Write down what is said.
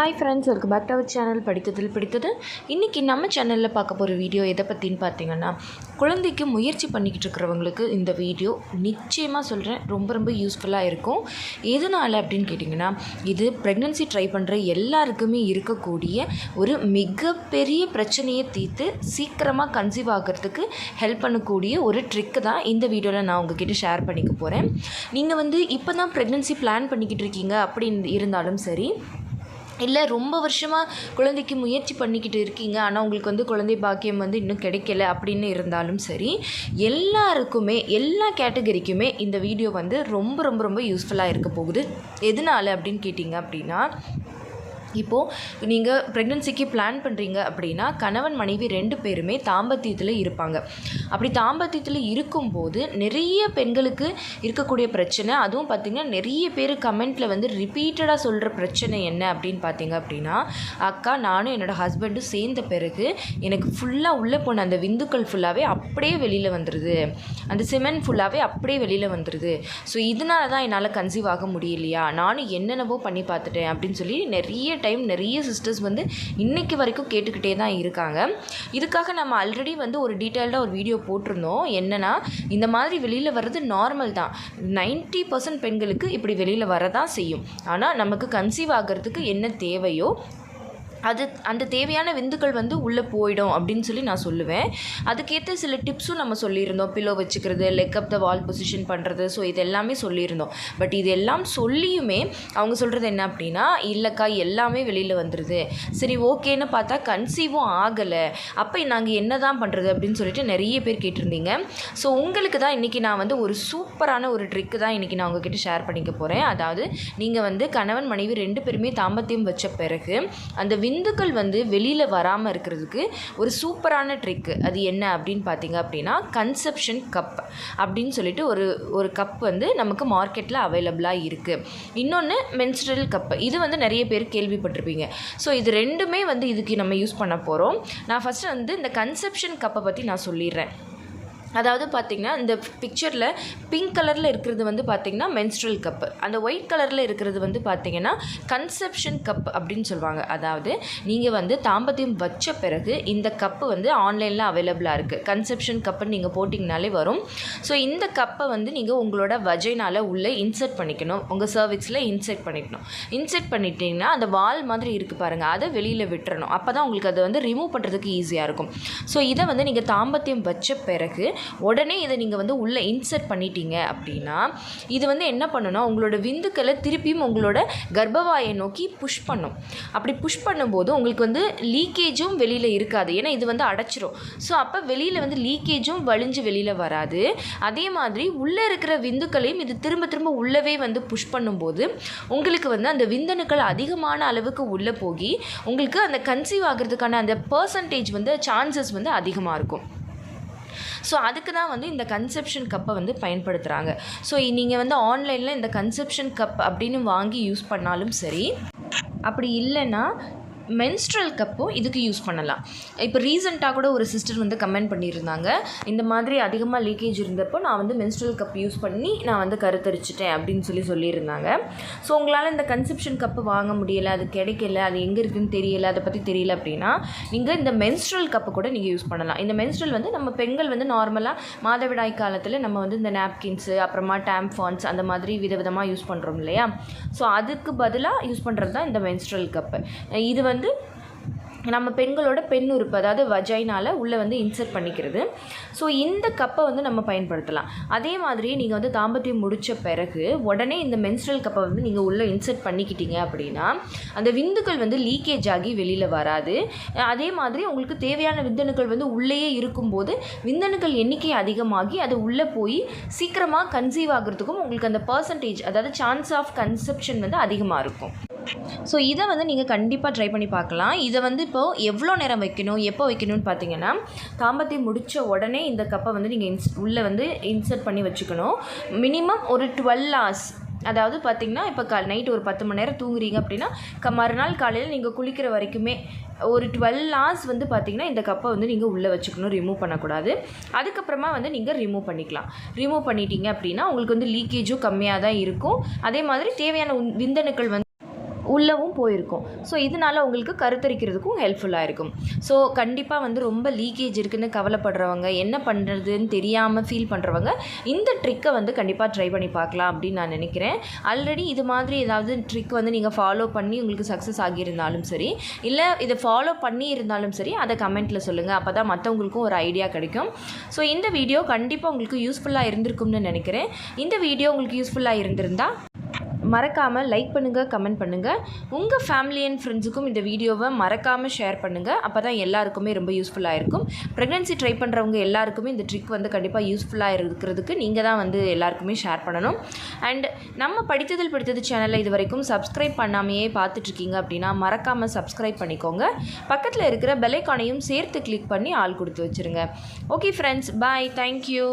Hi friends welcome back to our channel படித்ததில் பிடித்தது. இன்றைக்கி நம்ம சேனலில் பார்க்க போகிற வீடியோ எதை பற்றின்னு பார்த்தீங்கன்னா குழந்தைக்கு முயற்சி பண்ணிக்கிட்டு இருக்கிறவங்களுக்கு இந்த வீடியோ நிச்சயமாக சொல்கிறேன் ரொம்ப ரொம்ப யூஸ்ஃபுல்லாக இருக்கும். எதனால் அப்படின்னு கேட்டிங்கன்னா இது ப்ரெக்னென்சி ட்ரை பண்ணுற எல்லாருக்குமே இருக்கக்கூடிய ஒரு மிகப்பெரிய பிரச்சனையை தீர்த்து சீக்கிரமாக கன்சீவ் ஆகிறதுக்கு ஹெல்ப் பண்ணக்கூடிய ஒரு ட்ரிக்கு தான் இந்த வீடியோவில் நான் உங்ககிட்ட ஷேர் பண்ணிக்க போகிறேன் நீங்கள் வந்து இப்போ தான் ப்ரெக்னென்சி பிளான் பண்ணிக்கிட்டு இருக்கீங்க அப்படின்னு இருந்தாலும் சரி இல்லை ரொம்ப வருஷமாக குழந்தைக்கு முயற்சி பண்ணிக்கிட்டு இருக்கீங்க. ஆனால் உங்களுக்கு வந்து குழந்தை பாக்கியம் வந்து இன்னும் கிடைக்கல அப்படின்னு இருந்தாலும் சரி எல்லாருக்குமே எல்லா கேட்டகரிக்குமே இந்த வீடியோ வந்து ரொம்ப ரொம்ப ரொம்ப யூஸ்ஃபுல்லாக இருக்க போகுது. எதனால அப்படின்னு கேட்டிங்க அப்படின்னா இப்போது நீங்கள் ப்ரெக்னென்சிக்கு பிளான் பண்ணுறீங்க அப்படின்னா கணவன் மனைவி ரெண்டு பேருமே தாம்பத்தியத்தில் இருப்பாங்க. அப்படி தாம்பத்தியத்தில் இருக்கும்போது நிறைய பெண்களுக்கு இருக்கக்கூடிய பிரச்சனை அதுவும் பார்த்திங்கன்னா நிறைய பேர் கமெண்ட்டில் வந்து ரிப்பீட்டடாக சொல்கிற பிரச்சனை என்ன அப்படின்னு பார்த்தீங்க அப்படின்னா அக்கா நானும் என்னோடய ஹஸ்பண்டும் சேர்ந்த பிறகு எனக்கு ஃபுல்லாக உள்ளே போன அந்த விந்துக்கள் ஃபுல்லாகவே அப்படியே வெளியில் வந்துடுது அந்த சிமெண்ட் ஃபுல்லாகவே அப்படியே வெளியில் வந்துடுது ஸோ இதனால தான் என்னால் கன்சீவ் ஆக முடியலையா? நானும் என்னென்னவோ பண்ணி பார்த்துட்டேன் அப்படின்னு சொல்லி நிறைய டைம் நிறைய சிஸ்டர்ஸ் வந்து இன்னைக்கு வரைக்கும் கேட்டுக்கிட்டே தான் இருக்காங்க. இதுக்காக நம்ம ஆல்ரெடி வந்து ஒரு டீட்டெயில்டாக ஒரு வீடியோ போட்டிருந்தோம். என்னென்னா இந்த மாதிரி வெளியில் வர்றது நார்மல் தான். நைன்ட்டி பர்சன்ட் பெண்களுக்கு இப்படி வெளியில் வரதான் செய்யும். ஆனால் நமக்கு கன்சீவ் ஆகிறதுக்கு என்ன தேவையோ அது அந்த தேவையான விந்துக்கள் வந்து உள்ளே போயிடும் அப்படின்னு சொல்லி நான் சொல்லுவேன். அதுக்கேற்ற சில டிப்ஸும் நம்ம சொல்லியிருந்தோம். பில்லோ வச்சுக்கிறது leg up the wall position பண்ணுறது ஸோ இது எல்லாமே சொல்லியிருந்தோம். பட் இது எல்லாம் சொல்லியுமே அவங்க சொல்கிறது என்ன அப்படின்னா இல்லைக்கா எல்லாமே வெளியில் வந்துடுது சரி ஓகேன்னு பார்த்தா கன்சீவும் ஆகலை. அப்போ நாங்கள் என்ன தான் பண்ணுறது அப்படின்னு சொல்லிட்டு நிறைய பேர் கேட்டிருந்தீங்க. ஸோ உங்களுக்கு தான் இன்றைக்கி நான் வந்து ஒரு சூப்பரான ஒரு ட்ரிக்கு தான் இன்றைக்கி நான் உங்ககிட்ட ஷேர் பண்ணிக்க போகிறேன் அதாவது நீங்கள் வந்து கணவன் மனைவி ரெண்டு பேருமே தாம்பத்தியம் வச்ச பிறகு அந்த விந்துக்கள் வந்து வெளியில் வராமல் இருக்கிறதுக்கு ஒரு சூப்பரான ட்ரிக்கு அது என்ன அப்படின்னு பார்த்தீங்க அப்படின்னா கன்செப்ஷன் கப் அப்படின்னு சொல்லிட்டு ஒரு ஒரு கப் வந்து நமக்கு மார்க்கெட்டில் அவைலபிளாக இருக்குது இன்னொன்று மென்ஸ்ட்ரல் கப் இது வந்து நிறைய பேர் கேள்விப்பட்டிருப்பீங்க. ஸோ இது ரெண்டுமே வந்து இதுக்கு நம்ம யூஸ் பண்ண போகிறோம் நான் ஃபஸ்ட்டு வந்து இந்த கன்செப்ஷன் கப்பை பற்றி நான் சொல்லிடுறேன். அதாவது பார்த்திங்கன்னா இந்த பிக்சரில் பிங்க் கலரில் இருக்கிறது வந்து பார்த்திங்கன்னா மென்ஸ்ட்ரல் கப்பு அந்த ஒயிட் கலரில் இருக்கிறது வந்து பார்த்திங்கன்னா கன்செப்ஷன் கப் அப்படின்னு சொல்லுவாங்க. அதாவது நீங்கள் வந்து தாம்பத்தியம் வச்ச பிறகு இந்த கப்பு வந்து ஆன்லைனில் அவைலபிளாக இருக்குது கன்செப்ஷன் கப்புன்னு நீங்கள் போட்டிங்கனாலே வரும். ஸோ இந்த கப்பை வந்து நீங்கள் உங்களோட வஜைனால் உள்ளே இன்சர்ட் பண்ணிக்கணும். உங்கள் சர்விக்ஸில் இன்சர்ட் பண்ணிக்கணும். இன்சர்ட் பண்ணிட்டீங்கன்னா அந்த வால் மாதிரி இருக்குது பாருங்கள் அதை வெளியில் விட்டுறணும். அப்போ தான் உங்களுக்கு அதை வந்து ரிமூவ் பண்ணுறதுக்கு ஈஸியாக இருக்கும். ஸோ இதை வந்து நீங்கள் தாம்பத்தியம் வச்ச பிறகு உடனே இதை நீங்கள் வந்து உள்ளே இன்சர்ட் பண்ணிட்டீங்க அப்படின்னா இது வந்து என்ன பண்ணுன்னா உங்களோட விந்துக்களை திருப்பியும் உங்களோட கர்ப்பவாயை நோக்கி புஷ் பண்ணும். அப்படி புஷ் பண்ணும்போது உங்களுக்கு வந்து லீக்கேஜும் வெளியில் இருக்காது. ஏன்னா இது வந்து அடைச்சிரும். ஸோ அப்போ வெளியில் வந்து லீக்கேஜும் வலிஞ்சு வெளியில் வராது. அதே மாதிரி உள்ளே இருக்கிற விந்துக்களையும் இது திரும்ப திரும்ப உள்ளவே வந்து புஷ் பண்ணும்போது உங்களுக்கு வந்து அந்த விந்தணுக்கள் அதிகமான அளவுக்கு உள்ளே போய் உங்களுக்கு அந்த கன்சீவ் ஆகிறதுக்கான அந்த பர்சன்டேஜ் வந்து சான்சஸ் வந்து அதிகமாக இருக்கும். ஸோ அதுக்கு தான் வந்து இந்த கன்செப்ஷன் கப்பை வந்து பயன்படுத்துகிறாங்க ஸோ நீங்கள் வந்து ஆன்லைனில் இந்த கன்செப்ஷன் கப் அப்படின்னு வாங்கி யூஸ் பண்ணாலும் சரி அப்படி இல்லைன்னா மென்ஸ்ட்ரல் கப்பும் இதுக்கு யூஸ் பண்ணலாம். இப்போ ரீசெண்டாக கூட ஒரு சிஸ்டர் வந்து கமெண்ட் பண்ணியிருந்தாங்க. இந்த மாதிரி அதிகமாக லீக்கேஜ் இருந்தப்போ நான் வந்து மென்ஸ்ட்ரல் கப் யூஸ் பண்ணி நான் வந்து கருத்தரிச்சிட்டேன் அப்படின்னு சொல்லி சொல்லியிருந்தாங்க. ஸோ உங்களால் இந்த கன்செப்ஷன் கப்பு வாங்க முடியலை அது கிடைக்கல அது எங்கே இருக்குதுன்னு தெரியல அதை பற்றி தெரியல அப்படின்னா நீங்கள் இந்த மென்ஸ்ட்ரல் கப்பு கூட நீங்கள் யூஸ் பண்ணலாம். இந்த மென்ஸ்ட்ரல் வந்து நம்ம பெண்கள் வந்து நார்மலாக மாதவிடாய் காலத்தில் நம்ம வந்து இந்த நாப்கின்ஸு அப்புறமா டேம்ஃபான்ஸ் அந்த மாதிரி விதவிதமாக யூஸ் பண்ணுறோம் இல்லையா? ஸோ அதுக்கு பதிலாக யூஸ் பண்ணுறது தான் இந்த மென்ஸ்ட்ரல் கப்பு இது வந்து நம்ம பெண்களோட பெண் உறுப்பு அதாவது வஜைனால் உள்ளே வந்து இன்சர்ட் பண்ணிக்கிறது. ஸோ இந்த கப்பை வந்து நம்ம பயன்படுத்தலாம். அதே மாதிரி நீங்கள் வந்து தாம்பத்தியம் முடித்த பிறகு உடனே இந்த மென்ஸ்ட்ரல் கப்பை வந்து நீங்கள் உள்ளே இன்சர்ட் பண்ணிக்கிட்டீங்க அப்படின்னா அந்த விந்துக்கள் வந்து லீக்கேஜ் ஆகி வெளியில் வராது. அதே மாதிரி உங்களுக்கு தேவையான விந்தணுக்கள் வந்து உள்ளேயே இருக்கும்போது விந்தணுக்கள் எண்ணிக்கை அதிகமாகி அது உள்ளே போய் சீக்கிரமாக கன்சீவ் ஆகிறதுக்கும் உங்களுக்கு அந்த பர்சன்டேஜ் அதாவது சான்ஸ் ஆஃப் கன்செப்ஷன் வந்து அதிகமாக இருக்கும். ஸோ இதை வந்து நீங்கள் கண்டிப்பாக ட்ரை பண்ணி பார்க்கலாம். இதை வந்து இப்போது எவ்வளோ நேரம் வைக்கணும் எப்போ வைக்கணும்னு பார்த்தீங்கன்னா தாம்பத்தை முடித்த உடனே இந்த கப்பை வந்து நீங்கள் இன்ஸ் உள்ளே வந்து இன்சர்ட் பண்ணி வச்சுக்கணும். மினிமம் ஒரு டுவெல் ஹவர்ஸ் அதாவது பார்த்திங்கன்னா இப்போ கா நைட் ஒரு பத்து மணி நேரம் தூங்குறீங்க அப்படின்னா க மறுநாள் காலையில் நீங்கள் குளிக்கிற வரைக்குமே ஒரு டுவெல் ஹவர்ஸ் வந்து பார்த்திங்கன்னா இந்த கப்பை வந்து நீங்கள் உள்ளே வச்சுக்கணும் ரிமூவ் பண்ணக்கூடாது. அதுக்கப்புறமா வந்து நீங்கள் ரிமூவ் பண்ணிக்கலாம். ரிமூவ் பண்ணிட்டீங்க அப்படின்னா உங்களுக்கு வந்து லீக்கேஜும் கம்மியாக தான் இருக்கும். அதே மாதிரி தேவையான விந்தணுக்கள் வந்து உள்ளவும் போயிருக்கும். ஸோ இதனால் உங்களுக்கு கருத்தரிக்கிறதுக்கும் ஹெல்ப்ஃபுல்லாக இருக்கும். ஸோ கண்டிப்பாக வந்து ரொம்ப லீக்கேஜ் இருக்குன்னு கவலைப்படுறவங்க என்ன பண்ணுறதுன்னு தெரியாமல் ஃபீல் பண்ணுறவங்க இந்த ட்ரிக்கை வந்து கண்டிப்பாக ட்ரை பண்ணி பார்க்கலாம் அப்படின்னு நான் நினைக்கிறேன். ஆல்ரெடி இது மாதிரி ஏதாவது ட்ரிக் வந்து நீங்கள் ஃபாலோ பண்ணி உங்களுக்கு சக்ஸஸ் ஆகியிருந்தாலும் சரி இல்லை இதை ஃபாலோ பண்ணி இருந்தாலும் சரி அதை கமெண்ட்டில் சொல்லுங்கள் அப்போ தான் மற்றவங்களுக்கும் ஒரு ஐடியா கிடைக்கும். ஸோ இந்த வீடியோ கண்டிப்பாக உங்களுக்கு யூஸ்ஃபுல்லாக இருந்திருக்கும்னு நினைக்கிறேன். இந்த வீடியோ உங்களுக்கு யூஸ்ஃபுல்லாக இருந்திருந்தால் மறக்காமல் லைக் பண்ணுங்கள் கமெண்ட் பண்ணுங்கள் உங்கள் ஃபேமிலி அண்ட் ஃப்ரெண்ட்ஸுக்கும் இந்த வீடியோவை மறக்காமல் ஷேர் பண்ணுங்கள் அப்போ தான் எல்லாருக்குமே ரொம்ப யூஸ்ஃபுல்லாக இருக்கும். ப்ரெக்னென்சி ட்ரை பண்ணுறவங்க எல்லாருக்குமே இந்த ட்ரிக் வந்து கண்டிப்பாக யூஸ்ஃபுல்லாக இருக்கிறதுக்கு நீங்கள் தான் வந்து எல்லாருக்குமே ஷேர் பண்ணணும். அண்ட் நம்ம படித்ததில் படித்தது சேனலை இது வரைக்கும் சப்ஸ்கிரைப் பண்ணாமையே பார்த்துட்ருக்கீங்க அப்படின்னா மறக்காமல் சப்ஸ்கிரைப் பண்ணிக்கோங்க. பக்கத்தில் இருக்கிற பெலைக்கானையும் சேர்த்து கிளிக் பண்ணி ஆள் கொடுத்து வச்சுருங்க. Okay friends bye thank you